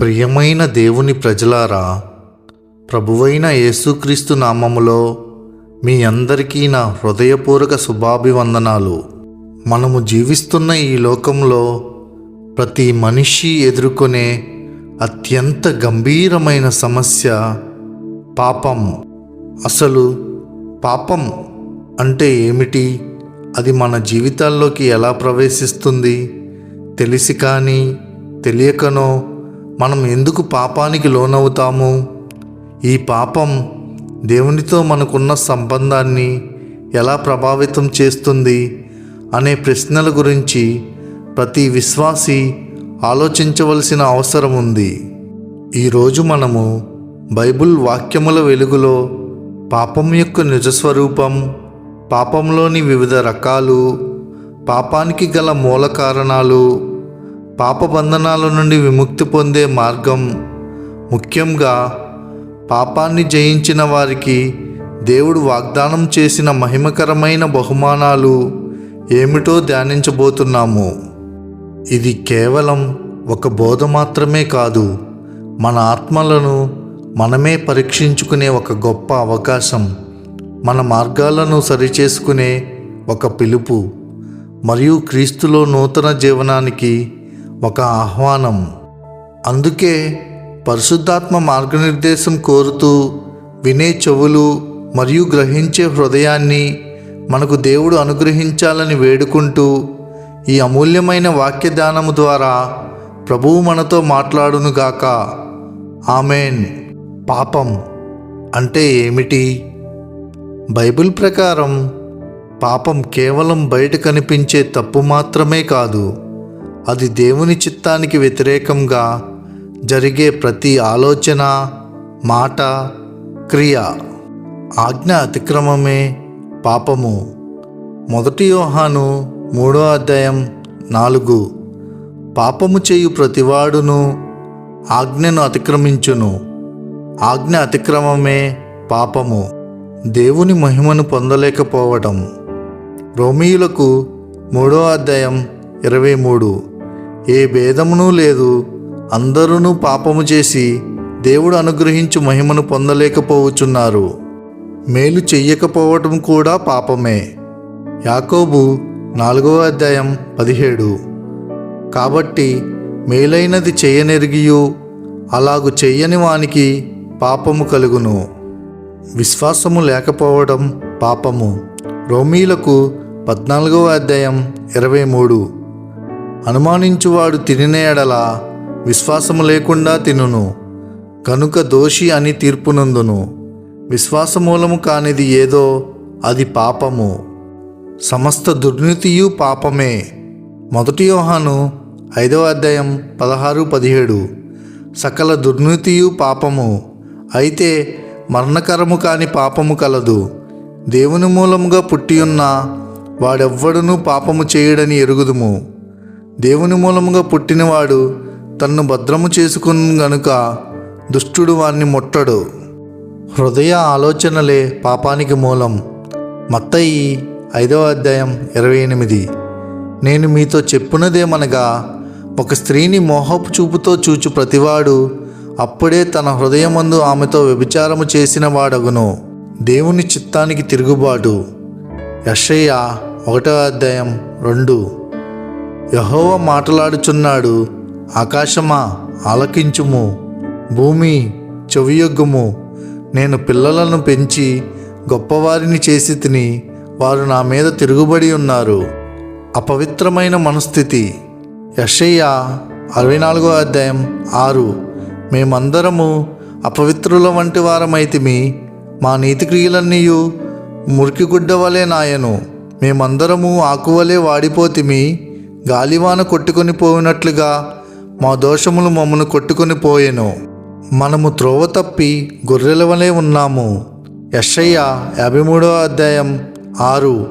ప్రియమైన దేవుని ప్రజలారా ప్రభువైన యేసుక్రీస్తు నామములో మీ అందరికీ నా హృదయపూర్వక శుభాభివందనాలు. మనము జీవిస్తున్న ఈ లోకంలో ప్రతి మనిషి ఎదుర్కొనే అత్యంత గంభీరమైన సమస్య పాపం. అసలు పాపం అంటే ఏమిటి? అది మన జీవితాల్లోకి ఎలా ప్రవేశిస్తుంది? తెలిసి కానీ తెలియకనో మనం ఎందుకు పాపానికి లోనవుతాము? ఈ పాపం దేవునితో మనకున్న సంబంధాన్ని ఎలా ప్రభావితం చేస్తుంది అనే ప్రశ్నల గురించి ప్రతి విశ్వాసి ఆలోచించవలసిన అవసరం ఉంది. ఈరోజు మనము బైబిల్ వాక్యముల వెలుగులో పాపం యొక్క నిజస్వరూపం పాపంలోని వివిధ రకాలు పాపానికి గల మూల కారణాలు పాప బంధనాల నుండి విముక్తి పొందే మార్గం ముఖ్యంగా పాపాన్ని జయించిన వారికి దేవుడు వాగ్దానం చేసిన మహిమకరమైన బహుమానాలు ఏమిటో ధ్యానించబోతున్నాము. ఇది కేవలం ఒక బోధ మాత్రమే కాదు మన ఆత్మలను మనమే పరీక్షించుకునే ఒక గొప్ప అవకాశం మన మార్గాలను సరిచేసుకునే ఒక పిలుపు మరియు క్రీస్తులో నూతన జీవనానికి ఒక ఆహ్వానం. అందుకే పరిశుద్ధాత్మ మార్గనిర్దేశం కోరుతూ వినే చెవులు మరియు గ్రహించే హృదయాన్ని మనకు దేవుడు అనుగ్రహించాలని వేడుకుంటూ ఈ అమూల్యమైన వాక్యదానము ద్వారా ప్రభువు మనతో మాట్లాడునుగాక. ఆమెన్. పాపం అంటే ఏమిటి? బైబిల్ ప్రకారం పాపం కేవలం బయట కనిపించే తప్పు మాత్రమే కాదు. అది దేవుని చిత్తానికి వ్యతిరేకంగా జరిగే ప్రతి ఆలోచన మాట క్రియ ఆజ్ఞ అతిక్రమమే పాపము. మొదటి యోహాను మూడో అధ్యాయం నాలుగు. పాపము చేయు ప్రతివాడును ఆజ్ఞను అతిక్రమించును. ఆజ్ఞ అతిక్రమమే పాపము. దేవుని మహిమను పొందలేకపోవటం. రోమియులకు మూడో అధ్యాయం ఇరవై మూడు. ఏ భేదమునూ లేదు. అందరూ పాపము చేసి దేవుడు అనుగ్రహించు మహిమను పొందలేకపోవచున్నారు మేలు చెయ్యకపోవటం కూడా పాపమే. యాకోబు నాలుగవ అధ్యాయం పదిహేడు. కాబట్టి మేలైనది చేయనెరిగియు అలాగు చెయ్యని వానికి పాపము కలుగును. విశ్వాసము లేకపోవడం పాపము. రోమీలకు పద్నాలుగవ అధ్యాయం ఇరవై మూడు. అనుమానించువాడు తినిన ఎడల విశ్వాసము లేకుండా తినును. కనుక దోషి అని తీర్పునందును. విశ్వాసమూలము కానిది ఏదో అది పాపము. సమస్త దుర్నీతియు పాపమే. మొదటి యోహాను ఐదవ అధ్యాయం పదహారు పదిహేడు. సకల దుర్నీతియు పాపము. అయితే మరణకరము కాని పాపము కలదు. దేవుని మూలముగా పుట్టియున్న వాడెవ్వడునూ పాపము చేయడని ఎరుగుదుము. దేవుని మూలముగా పుట్టినవాడు తన్ను భద్రము చేసుకుని గనుక దుష్టుడు వాణ్ణి ముట్టడు. హృదయ ఆలోచనలే పాపానికి మూలం. మత్తయి ఐదవ అధ్యాయం ఇరవై ఎనిమిది. నేను మీతో చెప్పున్నదేమనగా ఒక స్త్రీని మోహపు చూపుతో చూచు ప్రతివాడు అప్పుడే తన హృదయమందు ఆమెతో వ్యభిచారము చేసిన వాడగును దేవుని చిత్తానికి తిరుగుబాటు. యషయ్య ఒకటవ అధ్యాయం రెండు. యహోవ మాట్లాడుచున్నాడు ఆకాశమా ఆలకించుము భూమి చెవియొగ్గుము. నేను పిల్లలను పెంచి గొప్పవారిని చేసి తిని వారు నా మీద తిరుగుబడి ఉన్నారు. అపవిత్రమైన మనస్థితి. యషయ్య అరవై నాలుగో అధ్యాయం ఆరు. మేమందరము అపవిత్రుల వంటి వారమైతిమి మా నీతిక్రియలన్నీయు మురికిగుడ్డ వలె నాయను. మేమందరము ఆకువలే వాడిపోతిమి గాలివాన కొట్టుకొని పోయినట్లుగా మా దోషములు మమ్మను కొట్టుకొని పోయెను. మనము త్రోవ తప్పి గొర్రెల వలె ఉన్నాము. యషయ్య యాభై మూడవ అధ్యాయం ఆరు.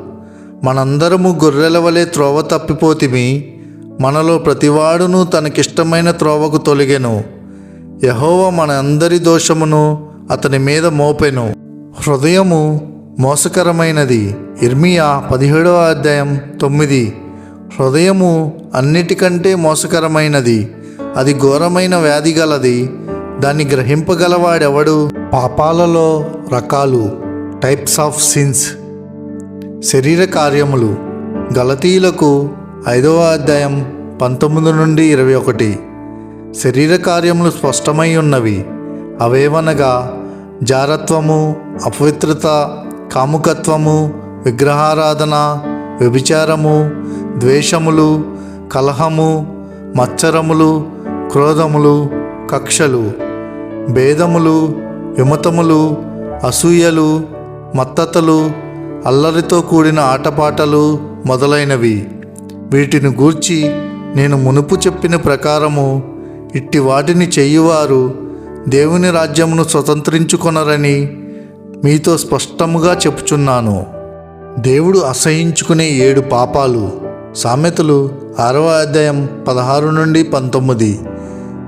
మనందరము గొర్రెల వలె త్రోవ తప్పిపోతిమి. మనలో ప్రతివాడును తనకిష్టమైన త్రోవకు తొలిగెను. యహోవ మన అందరి దోషమును అతని మీద మోపెను. హృదయము మోసకరమైనది. ఇర్మియా పదిహేడవ అధ్యాయం తొమ్మిది. హృదయము అన్నిటికంటే మోసకరమైనది. అది ఘోరమైన వ్యాధి గలది. దాన్ని గ్రహింపగలవాడెవడు? పాపాలలో రకాలు టైప్స్ ఆఫ్ సిన్స్ శరీర కార్యములు. గలతీయులకు ఐదవ అధ్యాయం పంతొమ్మిది నుండి ఇరవై ఒకటి. శరీర కార్యములు స్పష్టమై ఉన్నవి. అవేవనగా జారత్వము అపవిత్రత కాముకత్వము విగ్రహారాధన వ్యభిచారము ద్వేషములు కలహము మచ్చరములు క్రోధములు కక్షలు భేదములు విమతములు అసూయలు మత్తతలు అల్లరితో కూడిన ఆటపాటలు మొదలైనవి. వీటిని గూర్చి నేను మునుపు చెప్పిన ప్రకారము ఇట్టి వాటిని చేయువారు దేవుని రాజ్యమును స్వతంత్రించుకొనరని మీతో స్పష్టముగా చెప్పుచున్నాను. దేవుడు అసహించుకునే ఏడు పాపాలు సామెతలు ఆరవ అధ్యాయం పదహారు నుండి పంతొమ్మిది.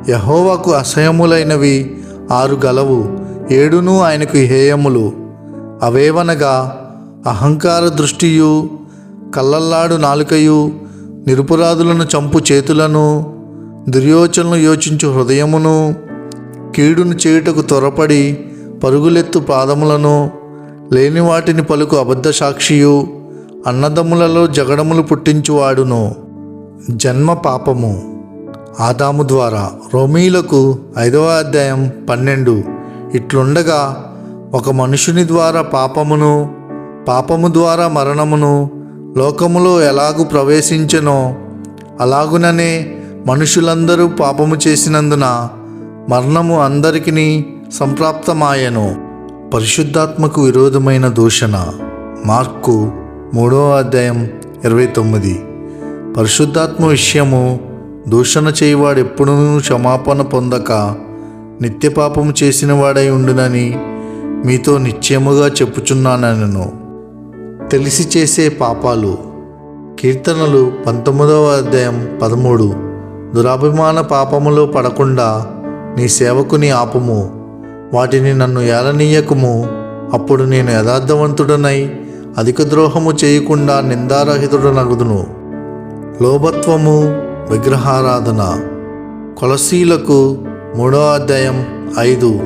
యహోవాకు అసహ్యములైనవి ఆరు గలవు ఏడును ఆయనకు హేయములు. అవేవనగా అహంకార దృష్టియు కళ్ళల్లాడు నాలుకయు నిరుపరాధులను చంపు చేతులను దుర్యోచనలు యోచించు హృదయమును కీడును చేయుటకు త్వరపడి పరుగులెత్తు పాదములను లేని వాటిని పలుకు అబద్ధ సాక్షియు అన్నదమ్ములలో జగడములు పుట్టించువాడును. జన్మ పాపము. ఆదాము ద్వారా. రోమీలకు ఐదవ అధ్యాయం పన్నెండు. ఇట్లుండగా ఒక మనుషుని ద్వారా పాపమును పాపము ద్వారా మరణమును లోకములో ఎలాగు ప్రవేశించెనో అలాగుననే మనుషులందరూ పాపము చేసినందున మరణము అందరికీ సంప్రాప్తమాయెను. పరిశుద్ధాత్మకు విరోధమైన దూషణ. మార్కు మూడవ అధ్యాయం ఇరవై తొమ్మిది. పరిశుద్ధాత్మ విషయము దూషణ చేయవాడు ఎప్పుడూ క్షమాపణ పొందక నిత్య పాపము చేసిన వాడై ఉండునని మీతో నిశ్చయముగా చెప్పుచున్నానను తెలిసి చేసే పాపాలు. కీర్తనలు పంతొమ్మిదవ అధ్యాయం పదమూడు. దురాభిమాన పాపములో పడకుండా నీ సేవకుని ఆపము. వాటిని నన్ను ఏలనీయకుము. అప్పుడు నేను యథార్థవంతుడనై అధిక ద్రోహము చేయకుండా నిందారహితుడనగుదును. లోభత్వము విగ్రహారాధన. కొలసీలకు మూడో అధ్యాయం ఐదు.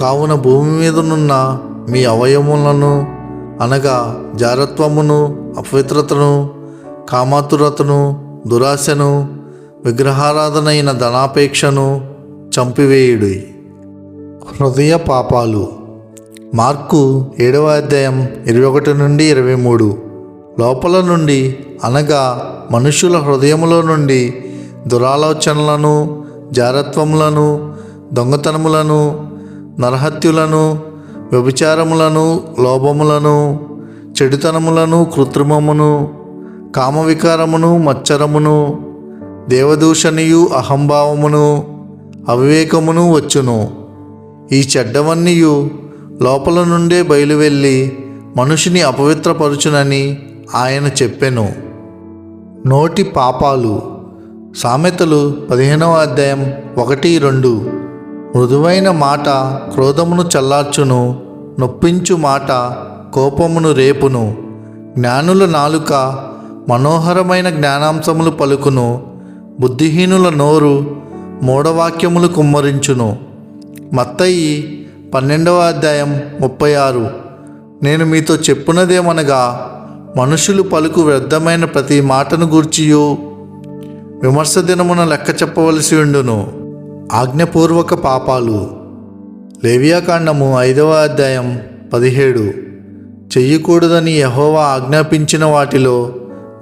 కావున భూమి మీదనున్న మీ అవయవములను అనగా జారత్వమును అపవిత్రతను కామాతురతను దురాశను విగ్రహారాధనైన ధనాపేక్షను చంపివేయుడి. హృదయ పాపాలు. మార్కు ఏడవ అధ్యాయం ఇరవై ఒకటి నుండి ఇరవై మూడు. లోపల నుండి అనగా మనుషుల హృదయములో నుండి దురాలోచనలను జారత్వములను దొంగతనములను నరహత్యులను వ్యభిచారములను లోభములను చెడుతనములను కృత్రిమమును కామవికారమును మచ్చరమును దేవదూషణియు అహంభావమును అవివేకమును వచ్చును. ఈ చెడ్డవన్నీయు లోపల నుండే బయలువెళ్ళి మనుషుని అపవిత్రపరుచునని ఆయన చెప్పెను. నోటి పాపాలు. సామెతలు పదిహేనవ అధ్యాయం ఒకటి రెండు. మృదువైన మాట క్రోధమును చల్లార్చును నొప్పించు మాట కోపమును రేపును. జ్ఞానుల నాలుక మనోహరమైన జ్ఞానాంశములు పలుకును బుద్ధిహీనుల నోరు మూఢవాక్యములు కుమ్మరించును. మత్తయి పన్నెండవ అధ్యాయం ముప్పై ఆరు. నేను మీతో చెప్పున్నదేమనగా మనుషులు పలుకు వ్యర్థమైన ప్రతి మాటను గూర్చియు. విమర్శ దినమున లెక్క చెప్పవలసి ఉండును. ఆజ్ఞపూర్వక పాపాలు. లేవియాకాండము ఐదవ అధ్యాయం పదిహేడు. చెయ్యకూడదని యహోవా ఆజ్ఞాపించిన వాటిలో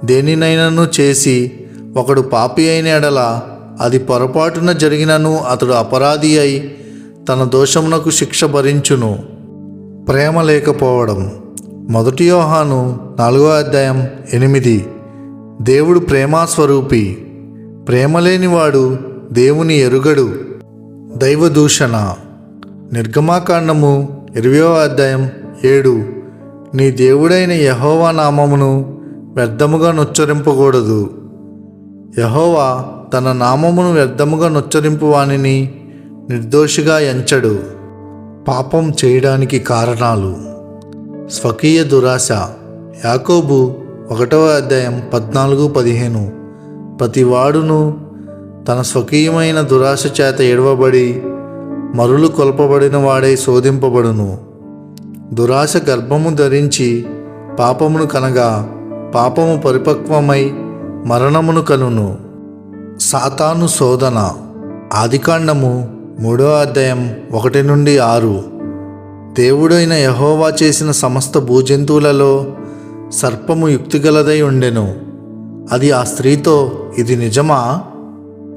దేనినైనను చేసి ఒకడు పాపి అయిన ఎడల అది పొరపాటున జరిగినను అతడు అపరాధి అయి తన దోషమునకు శిక్ష భరించును. ప్రేమ లేకపోవడం. మొదటి యోహాను నాలుగో అధ్యాయం ఎనిమిది. దేవుడు ప్రేమాస్వరూపి. ప్రేమ లేనివాడు దేవుని ఎరుగడు. దైవదూషణ. నిర్గమాకాండము ఇరవయో అధ్యాయం ఏడు. నీ దేవుడైన యహోవా నామమును వ్యర్థముగా నొచ్చరింపకూడదు. యహోవా తన నామమును వ్యర్థముగా నొచ్చరింపు వానిని నిర్దోషిగా ఎంచడు. పాపం చేయడానికి కారణాలు. స్వకీయ దురాశ. యాకోబు ఒకటవ అధ్యాయం పద్నాలుగు పదిహేను. ప్రతివాడును తన స్వకీయమైన దురాశ చేత ఎడవబడి మరులు కొల్పబడిన వాడే శోధింపబడును. దురాశ గర్భము ధరించి పాపమును కనగా పాపము పరిపక్వమై మరణమును కనును. సాతాను శోధన. ఆదికాండము మూడో అధ్యాయం ఒకటి నుండి ఆరు. దేవుడైన యహోవా చేసిన సమస్త భూజంతువులలో సర్పము యుక్తిగలదై ఉండెను. అది ఆ స్త్రీతో ఇది నిజమా?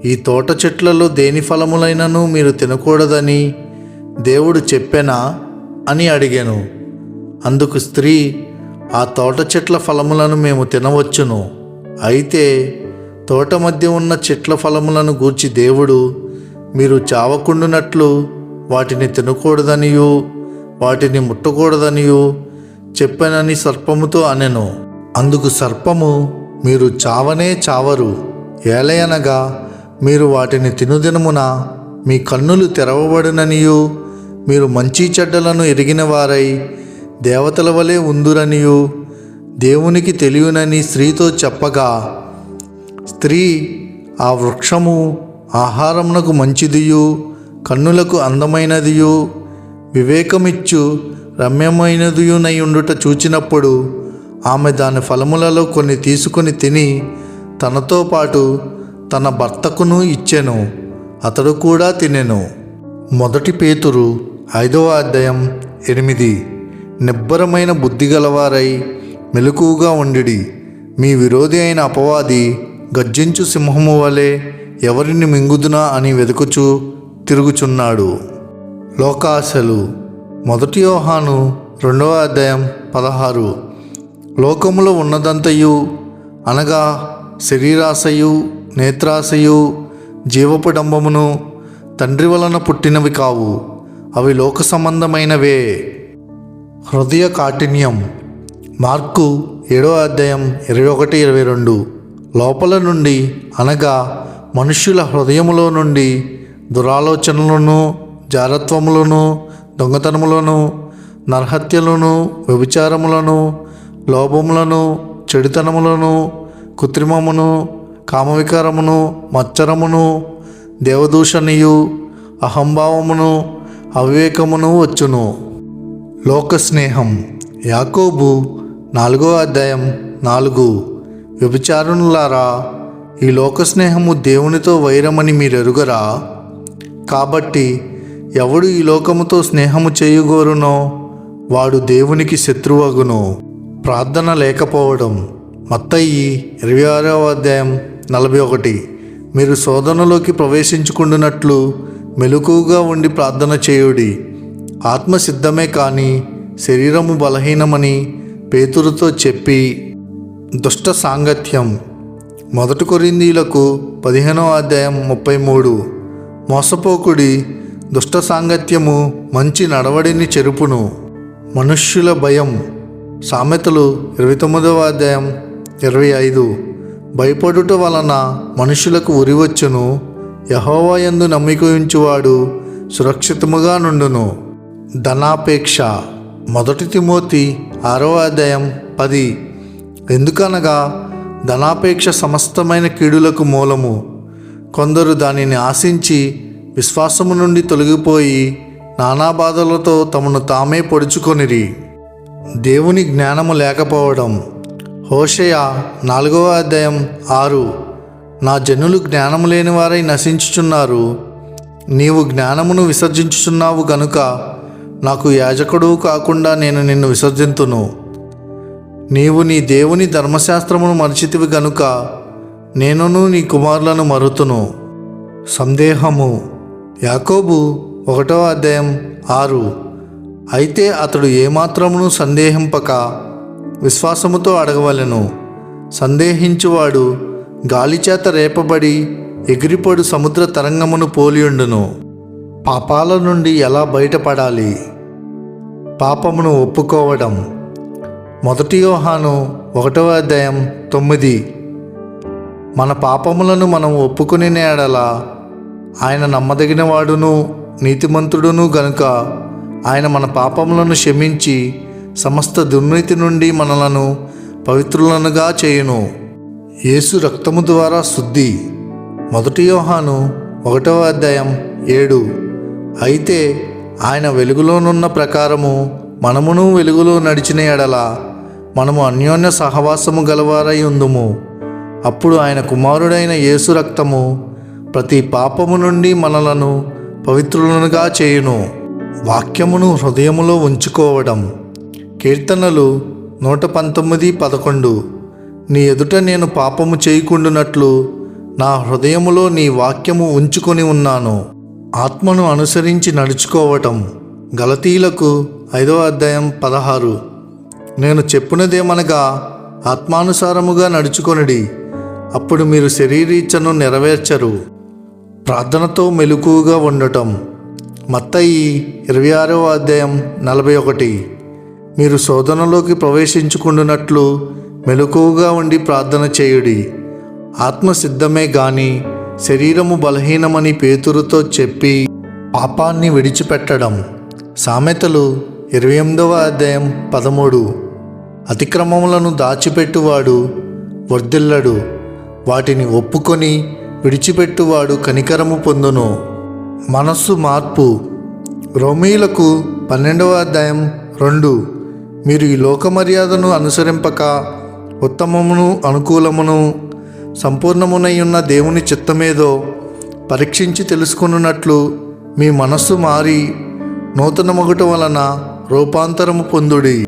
ఈ తోట చెట్లలో దేని ఫలములైనను మీరు తినకూడదని దేవుడు చెప్పెనా? అని అడిగాను. అందుకు స్త్రీ ఆ తోట చెట్ల ఫలములను మేము తినవచ్చును. అయితే తోట మధ్య ఉన్న చెట్ల ఫలములను గూర్చి దేవుడు మీరు చావకుండునట్లు వాటిని తినకూడదనియు వాటిని ముట్టకూడదనియు చెప్పానని సర్పముతో అనెను. అందుకు సర్పము మీరు చావనే చావరు. ఏలయనగా మీరు వాటిని తినుదినమున మీ కన్నులు తెరవబడుననియు మీరు మంచి చెడ్డలను ఎరిగిన వారై దేవతల వలె ఉందురనియు దేవునికి తెలియనని స్త్రీతో చెప్పగా స్త్రీ ఆ వృక్షము ఆహారమునకు మంచిదియు కన్నులకు అందమైనదియు వివేకమిచ్చు రమ్యమైనదియునై ఉండుట చూచినప్పుడు ఆమె దాని ఫలములలో కొన్ని తీసుకొని తిని తనతో పాటు తన భర్తకును ఇచ్చెను అతడు కూడా తినెను. మొదటి పేతురు ఐదవ అధ్యాయం ఎనిమిది. నిబ్బరమైన బుద్ధి గలవారై మెలకువగా ఉండిడి. మీ విరోధి అయిన అపవాది గర్జించు సింహము వలె ఎవరిని మింగుదునా అని వెతుకుచూ తిరుగుచున్నాడు. లోకాశలు. మొదటి యోహాను రెండవ అధ్యాయం పదహారు. లోకములో ఉన్నదంతయు అనగా శరీరాశయు నేత్రాశయు జీవపుడంబమును తండ్రి వలన పుట్టినవి కావు. అవి లోక సంబంధమైనవే. హృదయ కాఠిన్యం. మార్కు ఏడో అధ్యాయం ఇరవై ఒకటి ఇరవై రెండు. లోపల నుండి అనగా మనుష్యుల హృదయములో నుండి దురాలోచనలను జారత్వములను దొంగతనములను నరహత్యలను వ్యభిచారములను లోభములను చెడుతనములను కృత్రిమమును కామవికారమును మచ్చరమును దేవదూషణియు అహంభావమును అవివేకమును వచ్చును. లోక స్నేహం యాకోబు నాలుగో అధ్యాయం నాలుగు. వ్యభిచారులారా ఈ లోక స్నేహము దేవునితో వైరమని మీరెరుగరా? కాబట్టి ఎవడు ఈ లోకముతో స్నేహము చేయగోరునో వాడు దేవునికి శత్రువగును. ప్రార్థన లేకపోవడం. మత్తయి ఇరవై ఆరవ అధ్యాయం నలభై ఒకటి. మీరు శోధనలోకి ప్రవేశించుకుంటున్నట్లు మెలకుగా ఉండి ప్రార్థన చేయుడి. ఆత్మ సిద్ధమే కానీ శరీరము బలహీనమని పేతురుతో చెప్పి దుష్ట సాంగత్యం. మొదటి కొరిందీలకు పదిహేనవ అధ్యాయం ముప్పై మూడు. మోసపోకుడి దుష్ట సాంగత్యము మంచి నడవడిని చెరుపును. మనుష్యుల భయం. సామెతలు ఇరవై తొమ్మిదవ అధ్యాయం ఇరవై ఐదు. భయపడుట వలన మనుషులకు ఉరివచ్చును యహోవా యందు సురక్షితముగా నుండును. ధనాపేక్ష. మొదటి తిమోతి ఆరవ అధ్యాయం పది. ఎందుకనగా ధనాపేక్ష సమస్తమైన కీడులకు మూలము. కొందరు దానిని ఆశించి విశ్వాసము నుండి తొలగిపోయి నానా బాధలతో తమను తామే పొడుచుకొనిరి. దేవుని జ్ఞానము లేకపోవడం. హోషయ నాలుగవ అధ్యాయం ఆరు. నా జనులు జ్ఞానము లేని వారై నశించుచున్నారు. నీవు జ్ఞానమును విసర్జించుచున్నావు గనుక నాకు యాజకుడు కాకుండా నేను నిన్ను విసర్జింతును. నీవు నీ దేవుని ధర్మశాస్త్రమును మరిచితివి గనుక నేనును నీ కుమారులను మరుతును. సందేహము. యాకోబు ఒకటో అధ్యాయం ఆరు. అయితే అతడు ఏమాత్రమును సందేహింపక విశ్వాసముతో అడగవలెను. సందేహించువాడు గాలిచేత రేపబడి ఎగిరిపడు సముద్ర తరంగమును పోలియుండును. పాపాల నుండి ఎలా బయటపడాలి? పాపమును ఒప్పుకోవడం. మొదటి యోహాను ఒకటవ అధ్యాయం తొమ్మిది. మన పాపములను మనం ఒప్పుకుని ఎడల ఆయన నమ్మదగిన వాడును నీతిమంతుడును గనుక ఆయన మన పాపములను క్షమించి సమస్త దుర్నీతి నుండి మనలను పవిత్రులనుగా చేయును. యేసు రక్తము ద్వారా శుద్ధి. మొదటి యోహాను ఒకటవ అధ్యాయం ఏడు. అయితే ఆయన వెలుగులోనున్న ప్రకారము మనమును వెలుగులో నడిచిన ఎడల మనము అన్యోన్య సహవాసము గలవారై ఉందుము. అప్పుడు ఆయన కుమారుడైన యేసు రక్తము ప్రతి పాపము నుండి మనలను పవిత్రులనుగా చేయును. వాక్యమును హృదయములో ఉంచుకోవడం. కీర్తనలు నూట పంతొమ్మిది పదకొండు. నీ ఎదుట నేను పాపము చేయకుండునట్లు నా హృదయములో నీ వాక్యము ఉంచుకొని ఉన్నాను. ఆత్మను అనుసరించి నడుచుకోవటం. గలతీలకు ఐదవ అధ్యాయం పదహారు. నేను చెప్పునదేమనగా ఆత్మానుసారముగా నడుచుకొనిడి అప్పుడు మీరు శరీరీచ్ఛను నెరవేర్చరు. ప్రార్థనతో మెలకుగా ఉండటం. మత్తయి ఇరవై ఆరవ అధ్యాయం నలభై ఒకటి. మీరు శోధనలోకి ప్రవేశించుకుంటున్నట్లు మెలకువగా ఉండి ప్రార్థన చేయుడి. ఆత్మ సిద్ధమే గాని శరీరము బలహీనమని పేతురుతో చెప్పి పాపాన్ని విడిచిపెట్టడం. సామెతలు ఇరవై ఎనిమిదవ అధ్యాయం పదమూడు. అతిక్రమములను దాచిపెట్టువాడు వర్ధిల్లడు వాటిని ఒప్పుకొని విడిచిపెట్టువాడు కనికరము పొందును. మనస్సు మార్పు. రోమీలకు పన్నెండవ అధ్యాయం రెండు. మీరు ఈ లోక మర్యాదను అనుసరింపక ఉత్తమమును అనుకూలమును సంపూర్ణమునై ఉన్న దేవుని చిత్తమేదో పరీక్షించి తెలుసుకున్నట్లు మీ మనస్సు మారి నూతన మొగట వలన రూపాంతరము పొందుడి.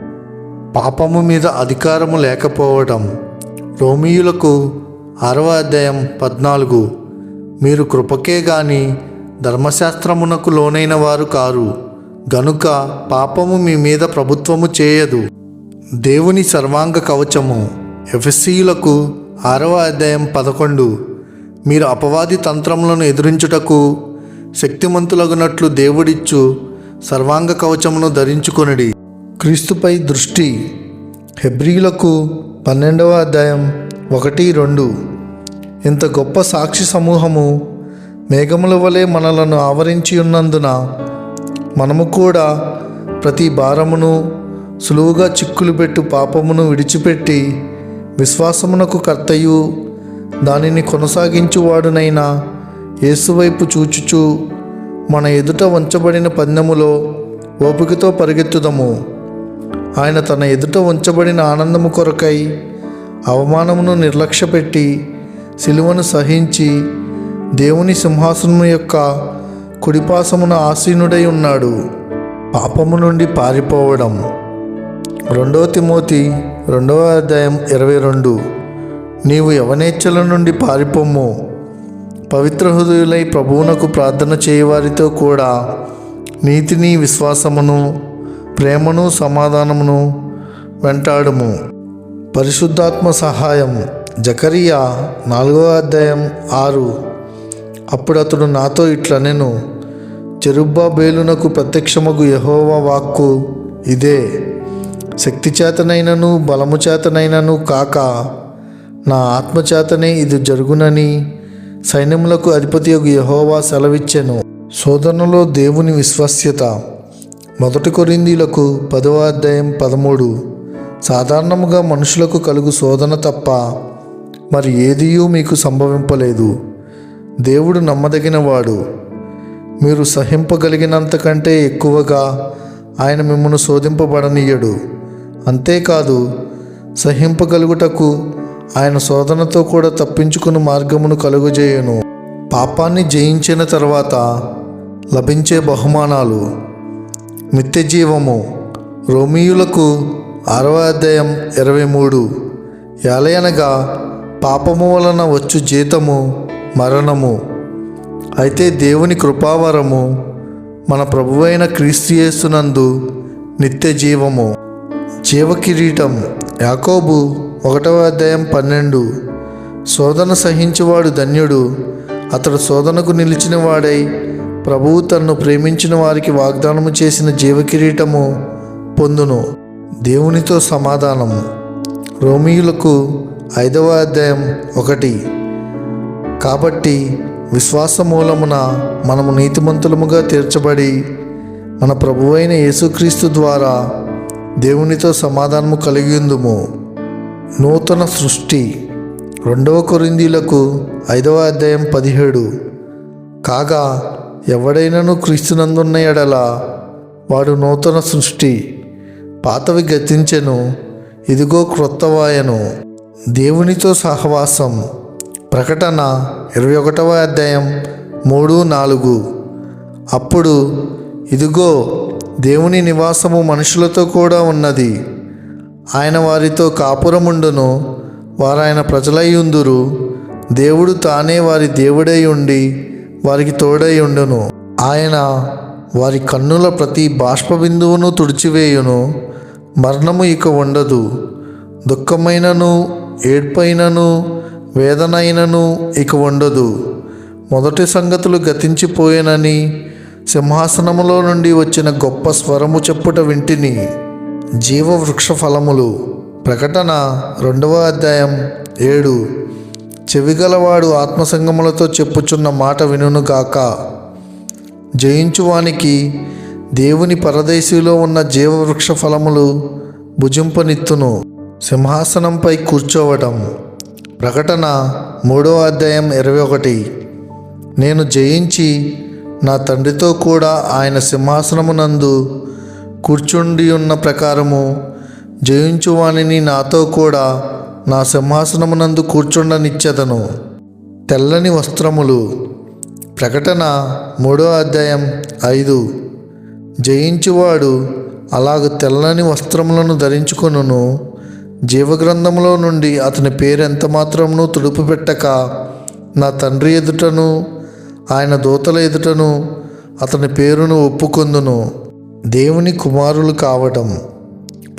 పాపము మీద అధికారము లేకపోవడం రోమియులకు ఆరవ అధ్యాయం పద్నాలుగు. మీరు కృపకే గాని ధర్మశాస్త్రమునకు లోనైన వారు కారు. గనుక పాపము మీ మీద ప్రభుత్వము చేయదు. దేవుని సర్వాంగ కవచము. ఎఫ్ఎస్సీలకు ఆరవ అధ్యాయం పదకొండు. మీరు అపవాది తంత్రములను ఎదిరించుటకు శక్తిమంతులగునట్లు దేవుడిచ్చు సర్వాంగ కవచమును ధరించుకొనిడి. క్రీస్తుపై దృష్టి. హెబ్రిలకు పన్నెండవ అధ్యాయం ఒకటి రెండు. ఇంత గొప్ప సాక్షి సమూహము మేఘముల వలె మనలను ఆవరించి ఉన్నందున మనము కూడా ప్రతి భారమును సులువుగా చిక్కులు పెట్టు పాపమును విడిచిపెట్టి విశ్వాసమునకు కర్తయు దానిని కొనసాగించువాడునైనా యేసువైపు చూచుచూ మన ఎదుట ఉంచబడిన పందెములో ఓపికతో పరిగెత్తుదము. ఆయన తన ఎదుట ఉంచబడిన ఆనందము కొరకై అవమానమును నిర్లక్ష్యపెట్టి సిలువను సహించి దేవుని సింహాసనము యొక్క కుడిపాసమున ఆసీనుడై ఉన్నాడు. పాపము నుండి పారిపోవడం. రెండవ తిమోతి రెండవ అధ్యాయం ఇరవై రెండు. నీవు యవనేచ్ఛల నుండి పారిపోము పవిత్ర హృదయులై ప్రభువునకు ప్రార్థన చేయవారితో కూడా నీతిని విశ్వాసమును ప్రేమను సమాధానమును వెంటాడుము. పరిశుద్ధాత్మ సహాయం. జకరియా నాలుగవ అధ్యాయం ఆరు. అప్పుడు అతడు నాతో ఇట్లా నేను చెరుబ్బా బేలునకు ప్రత్యక్షమగు యహోవా వాక్కు ఇదే. శక్తి చేతనైనను బలము చేతనైనను కాక నా ఆత్మచేతనే ఇది జరుగునని సైన్యములకు అధిపతి యహోవా సెలవిచ్చెను. శోధనలో దేవుని విశ్వస్యత. మొదటి కొరిందీలకు పదవ అధ్యాయం పదమూడు. సాధారణముగా మనుషులకు కలుగు శోధన తప్ప మరి ఏదియూ మీకు సంభవింపలేదు. దేవుడు నమ్మదగినవాడు. మీరు సహింపగలిగినంత కంటే ఎక్కువగా ఆయన మిమ్మల్ని శోధింపబడనీయడు. అంతేకాదు సహింపగలుగుటకు ఆయన శోధనతో కూడా తప్పించుకుని మార్గమును కలుగజేయను. పాపాన్ని జయించిన తర్వాత లభించే బహుమానాలు. నిత్య జీవము రోమియులకు ఆరవ అధ్యాయం ఇరవై మూడు. ఎలయనగా పాపము వలన వచ్చు జీతము మరణము. అయితే దేవుని కృపావరము మన ప్రభువైన క్రీస్తు నిత్య జీవము జీవకిరీటం. యాకోబు ఒకటవ అధ్యాయం పన్నెండు. శోధన సహించువాడు ధన్యుడు అతడు శోధనకు నిలిచిన వాడై ప్రభువు తన్ను ప్రేమించిన వారికి వాగ్దానము చేసిన జీవకిరీటము పొందును. దేవునితో సమాధానము. రోమియులకు ఐదవ అధ్యాయం ఒకటి. కాబట్టి విశ్వాస మూలమున మనము నీతిమంతులముగా తీర్చబడి మన ప్రభువైన యేసుక్రీస్తు ద్వారా దేవునితో సమాధానము కలిగిందుము నూతన సృష్టి. రెండవ కొరిందీలకు ఐదవ అధ్యాయం పదిహేడు. కాగా ఎవడైనను క్రీస్తునందున్న ఎడల వాడు నూతన సృష్టి. పాతవి గతించెను ఇదిగో క్రొత్తవాయను. దేవునితో సహవాసం. ప్రకటన ఇరవై ఒకటవ అధ్యాయం మూడు నాలుగు. అప్పుడు ఇదిగో దేవుని నివాసము మనుషులతో కూడా ఉన్నది. ఆయన వారితో కాపురముండును వారాయన ప్రజలై ఉందురు దేవుడు తానే వారి దేవుడై ఉండి వారికి తోడై ఉండును ఆయన వారి కన్నుల ప్రతి బాష్ప బిందువును తుడిచివేయును. మరణము ఇక ఉండదు. దుఃఖమైనను ఏడ్పైనను వేదనైనను ఇక ఉండదు. మొదటి సంగతులు గతించిపోయేనని సింహాసనములో నుండి వచ్చిన గొప్ప స్వరము చెప్పుట వింటిని. జీవవృక్ష ఫలములు ప్రకటన రెండవ అధ్యాయం ఏడు. చెవిగలవాడు ఆత్మసంగములతో చెప్పుచున్న మాట వినుగాక జయించువానికి దేవుని పరదేశిలో ఉన్న జీవవృక్ష ఫలములు భుజింపనిత్తును. సింహాసనంపై కూర్చోవటం. ప్రకటన మూడో అధ్యాయం ఇరవై ఒకటి. నేను జయించి నా తండ్రితో కూడా ఆయన సింహాసనమునందు కూర్చుండి ఉన్న ప్రకారము జయించువానిని నాతో కూడా నా సింహాసనమునందు కూర్చుండనిచ్చెదను. తెల్లని వస్త్రములు. ప్రకటన మూడో అధ్యాయం ఐదు. జయించువాడు అలాగ తెల్లని వస్త్రములను ధరించుకొనును. జీవగ్రంథములో నుండి అతని పేరు ఎంత మాత్రమును తుడుపు పెట్టక నా తండ్రి ఎదుటను ఆయన దూతల ఎదుటను అతని పేరును ఒప్పుకొందును. దేవుని కుమారులు కావటం.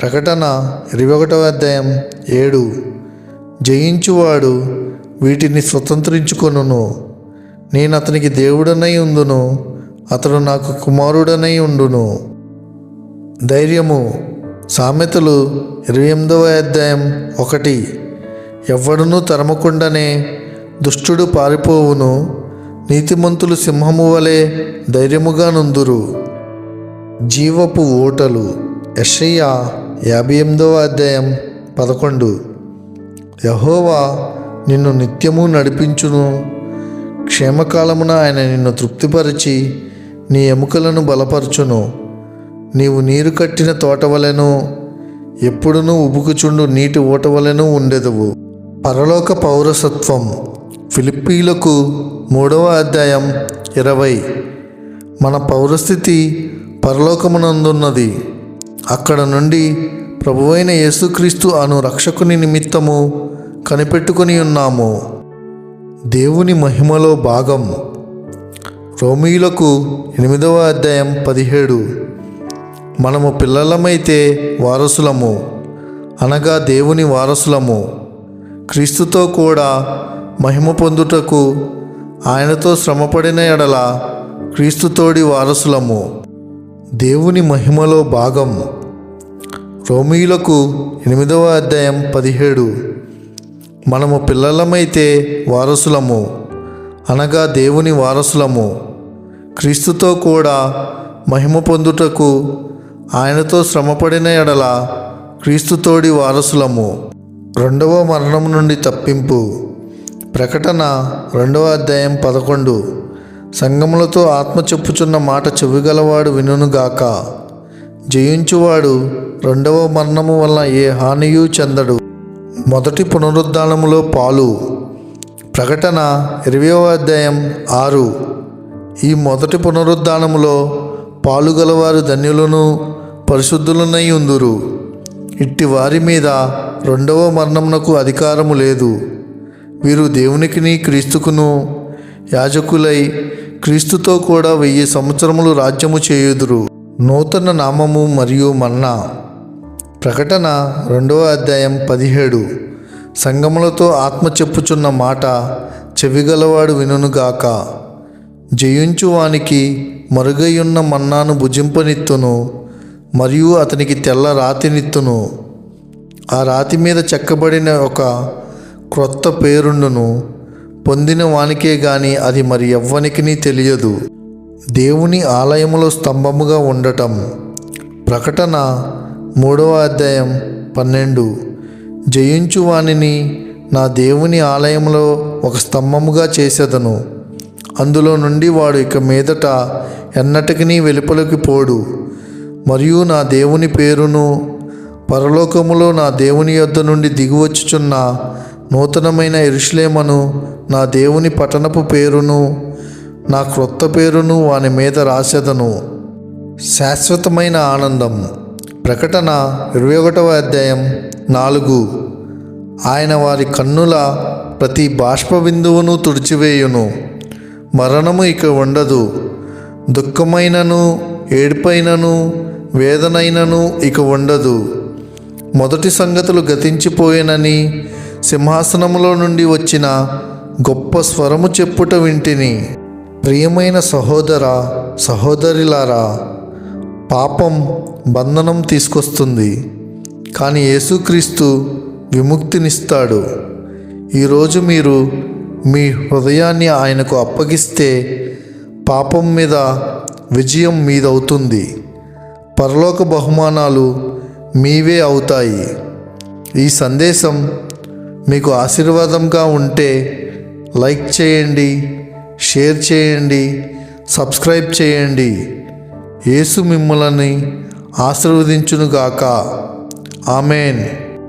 ప్రకటన ఇరవై ఒకటవ అధ్యాయం ఏడు. జయించువాడు వీటిని స్వతంత్రించుకొనును. నేను అతనికి దేవుడనై ఉందును అతడు నాకు కుమారుడనై ఉండును. ధైర్యము. సామెతలు ఇరవై ఎనిమిదవ అధ్యాయం ఒకటి. ఎవ్వడునూ తరమకుండానే దుష్టుడు పారిపోవును నీతిమంతులు సింహము వలె ధైర్యముగా నుందురు. జీవపు ఓటలు యషయ్య యాభై ఎనిమిదవ అధ్యాయం పదకొండు. యహోవా నిన్ను నిత్యము నడిపించును. క్షేమకాలమున ఆయన నిన్ను తృప్తిపరిచి నీ ఎముకలను బలపరచును. నీవు నీరు కట్టిన తోట వలెను ఎప్పుడునూ ఉబుకుచుండు నీటి ఊటవలెను ఉండెదవు. పరలోక పౌరసత్వం. ఫిలిప్పీలకు మూడవ అధ్యాయం ఇరవై. మన పౌరస్థితి పరలోకమునందున్నది. అక్కడ నుండి ప్రభువైన యేసుక్రీస్తు అను రక్షకుని నిమిత్తము కనిపెట్టుకొని ఉన్నాము. దేవుని మహిమలో భాగం. రోమీలకు ఎనిమిదవ అధ్యాయం పదిహేడు. మనము పిల్లలమైతే వారసులము అనగా దేవుని వారసులము. క్రీస్తుతో కూడా మహిమ పొందుటకు ఆయనతో శ్రమపడిన ఎడల క్రీస్తుతోడి వారసులము. దేవుని మహిమలో భాగం. రోమిలకు ఎనిమిదవ అధ్యాయం పదిహేడు. మనము పిల్లలమైతే వారసులము అనగా దేవుని వారసులము. క్రీస్తుతో కూడా మహిమ పొందుటకు ఆయనతో శ్రమపడిన ఎడల క్రీస్తుతోడి వారసులము. రెండవ మరణం నుండి తప్పింపు. ప్రకటన రెండవ అధ్యాయం పదకొండు. సంగములతో ఆత్మ చెప్పుచున్న మాట చెవిగలవాడు వినుగాక జయించువాడు రెండవ మరణము వలన ఏ హానియు చెందడు. మొదటి పునరుద్ధానములో పాలు. ప్రకటన ఇరవయో అధ్యాయం ఆరు. ఈ మొదటి పునరుద్ధానములో పాలుగలవారు ధన్యులను పరిశుద్ధులనై ఉందురు. ఇట్టి వారి మీద రెండవ మరణమునకు అధికారము లేదు. వీరు దేవునికిని క్రీస్తుకును యాజకులై క్రీస్తుతో కూడా వెయ్యి సంవత్సరములు రాజ్యము చేయుదురు. నూతన నామము మరియు మన్నా. ప్రకటన రెండవ అధ్యాయం పదిహేడు. సంగములతో ఆత్మ చెప్పుచున్న మాట చెవిగలవాడు వినుగాక జయించు వానికి మరుగయ్యున్న మన్నాను భుజింపనిత్తును మరియు అతనికి తెల్ల రాతినిత్తును. ఆ రాతి మీద చెక్కబడిన ఒక క్రొత్త పేరుండును. పొందిన వానికే గాని అది మరి ఎవ్వనికిని తెలియదు. దేవుని ఆలయములో స్తంభముగా ఉండటం. ప్రకటన మూడవ అధ్యాయం పన్నెండు. జయించు వానిని నా దేవుని ఆలయంలో ఒక స్తంభముగా చేసేదను. అందులో నుండి వాడు ఇక మీదట ఎన్నటికీ వెలుపలికి పోడు. మరియు నా దేవుని పేరును పరలోకములో నా దేవుని యొద్ద నుండి దిగివచ్చుచున్న నూతనమైన ఎరుషులేమను నా దేవుని పట్టణపు పేరును నా క్రొత్త పేరును వాని మీద రాసేదను. శాశ్వతమైన ఆనందం. ప్రకటన ఇరవై ఒకటవ అధ్యాయం నాలుగు. ఆయన వారి కన్నుల ప్రతి బాష్ప బిందువును తుడిచివేయును. మరణము ఇక ఉండదు. దుఃఖమైనను ఏడుపైనను వేదనైనను ఇక ఉండదు. మొదటి సంగతులు గతించిపోయేనని సింహాసనములో నుండి వచ్చిన గొప్ప స్వరము చెప్పుట వింటిని. ప్రియమైన సహోదర సహోదరిలారా పాపం బంధనం తీసుకొస్తుంది. కానీ యేసుక్రీస్తు విముక్తినిస్తాడు. ఈరోజు మీరు మీ హృదయాన్ని ఆయనకు అప్పగిస్తే పాపం మీద విజయం మీదవుతుంది. పరలోక బహుమానాలు మీవే అవుతాయి. ఈ సందేశం మీకు ఆశీర్వాదంగా ఉంటే లైక్ చేయండి షేర్ చేయండి సబ్స్క్రైబ్ చేయండి. యేసు మిమ్మల్ని ఆశీర్వదించునుగాక. ఆమెన్.